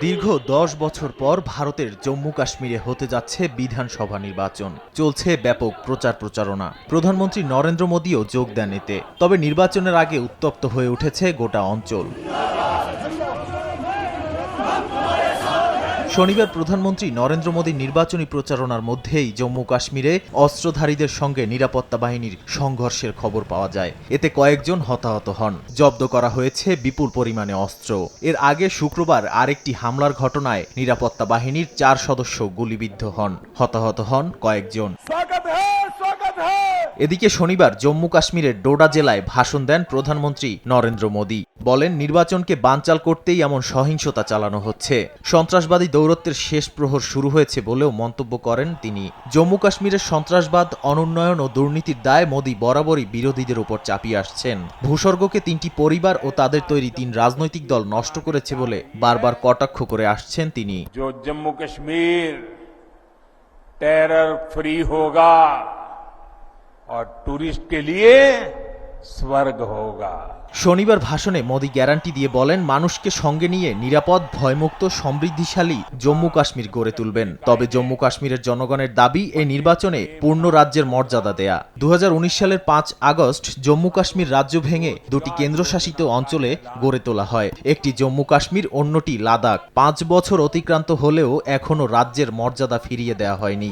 দীর্ঘ দশ বছর পর ভারতের জম্মু কাশ্মীরে হতে যাচ্ছে বিধানসভা নির্বাচন। চলছে ব্যাপক প্রচার প্রচারণা। প্রধানমন্ত্রী নরেন্দ্র মোদীও যোগ দেন এতে। তবে নির্বাচনের আগে উত্তপ্ত হয়ে উঠেছে গোটা অঞ্চল। শনিবার প্রধানমন্ত্রী নরেন্দ্র মোদীর নির্বাচনী প্রচারণার মধ্যেই জম্মু কাশ্মীরে অস্ত্রধারীদের সঙ্গে নিরাপত্তা বাহিনীর সংঘর্ষের খবর পাওয়া যায়। এতে কয়েকজন হতাহত হন। জব্দ করা হয়েছে বিপুল পরিমাণে অস্ত্র। এর আগে শুক্রবার আরেকটি হামলার ঘটনায় নিরাপত্তা বাহিনীর চার সদস্য গুলিবিদ্ধ হন। হতাহত হন কয়েকজন। এদিকে শনিবার জম্মু কাশ্মীরের ডোডা জেলায় ভাষণ দেন প্রধানমন্ত্রী নরেন্দ্র মোদী। বলেন, নির্বাচনকে বানচাল করতেই এমন সহিংসতা চালানো হচ্ছে। সন্ত্রাসবাদী দৌরত্বের শেষ প্রহর শুরু হয়েছে বলেও মন্তব্য করেন তিনি। জম্মু কাশ্মীরের সন্ত্রাসবাদ, অনুন্নয়ন ও দুর্নীতির দায় মোদী বরাবরই বিরোধীদের উপর চাপিয়ে আসছেন। ভূস্বর্গকে তিনটি পরিবার ও তাদের তৈরি তিন রাজনৈতিক দল নষ্ট করেছে বলে বারবার কটাক্ষ করে আসছেন তিনি। জম্মু কাশ্মীর টেরর ফ্রি হোগা और टूरिस्ट के लिए स्वर्ग होगा শনিবার ভাষণে মোদী গ্যারান্টি দিয়ে বলেন মানুষকে সঙ্গে নিয়ে নিরাপদ ভয়মুক্ত সমৃদ্ধিশালী জম্মু কাশ্মীর গড়ে তুলবেন তবে জম্মু কাশ্মীরের জনগণের দাবি এই নির্বাচনে পূর্ণ রাজ্যের মর্যাদা দেয়া দু সালের পাঁচ আগস্ট জম্মু কাশ্মীর রাজ্য ভেঙে দুটি কেন্দ্রশাসিত অঞ্চলে গড়ে তোলা হয় একটি জম্মু কাশ্মীর অন্যটি লাদাখ পাঁচ বছর অতিক্রান্ত হলেও এখনও রাজ্যের মর্যাদা ফিরিয়ে দেওয়া হয়নি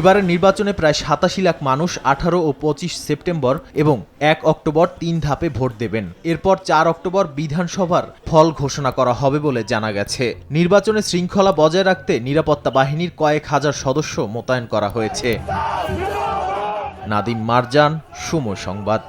এবারের নির্বাচনে প্রায় সাতাশি লাখ মানুষ আঠারো ও পঁচিশ সেপ্টেম্বর এবং এক অক্টোবর তিন ধাপে ভোট দেবেন। এরপর চার অক্টোবর বিধানসভার ফল ঘোষণা করা হবে বলে জানা গেছে। নির্বাচনে শৃঙ্খলা বজায় রাখতে নিরাপত্তা বাহিনীর কয়েক হাজার সদস্য মোতায়েন করা হয়েছে। নাদিম মারজান, সময় সংবাদ।